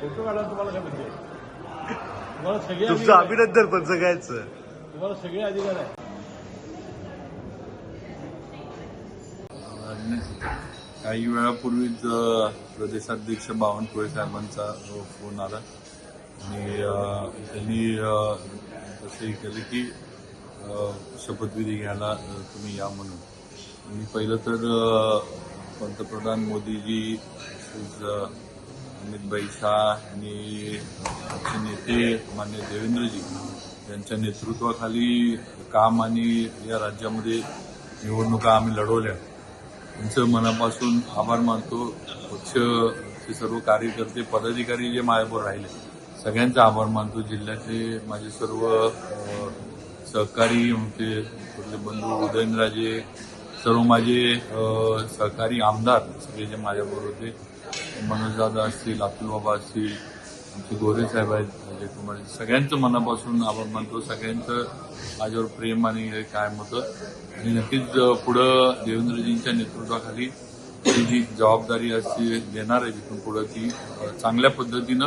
Photo काढा तुम्हाला काय म्हणजे तुम्हाला सगळे तुमचं. अभिनंदन पण सगळ्यांचं. तुम्हाला सगळे अधिकार आहे. काही वेळापूर्वीच प्रदेशाध्यक्ष बावनकुळे साहेबांचा फोन आला. आणि त्यांनी अ, तसंही केलं की अ, शपथविधी घ्यायला तुम्ही या म्हणून. आणि पहिलं तर पंतप्रधान मोदीजी तसेच अमितभाई शाह आणि आमचे नेते मान्य देवेंद्रजी यांच्या नेतृत्वाखाली काम आणि या राज्यामध्ये निवडणुका आम्ही लढवल्या. त्यांचं मनापासून आभार मानतो. पक्षचे सर्व कार्यकर्ते पदाधिकारी जे माझ्याबरोबर राहिले सगळ्यांचा आभार मानतो. जिल्ह्याचे माझे सर्व सहकारी आमचे कुठले बंधू उदयनराजे सर्व माझे सहकारी आमदार सगळे जे माझ्याबरोबर होते मनोजदादा असतील अतुलबाबा असतील आमचे गोरे साहेब आहेत अजय कुमार सगळ्यांचं मनापासून आभार मानतो. सगळ्यांचं माझ्यावर प्रेम आणि हे कायम होतं. आणि नक्कीच पुढं देवेंद्रजींच्या नेतृत्वाखाली ही जी जबाबदारी असते देणार आहे तिथून पुढं ती चांगल्या पद्धतीनं.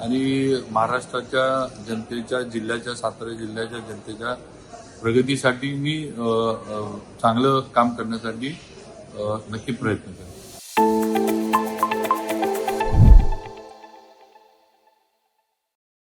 आणि महाराष्ट्राच्या जनतेच्या जिल्ह्याच्या सातारा जिल्ह्याच्या जनतेच्या प्रगतीसाठी मी चांगलं काम करण्यासाठी नक्की प्रयत्न करेन.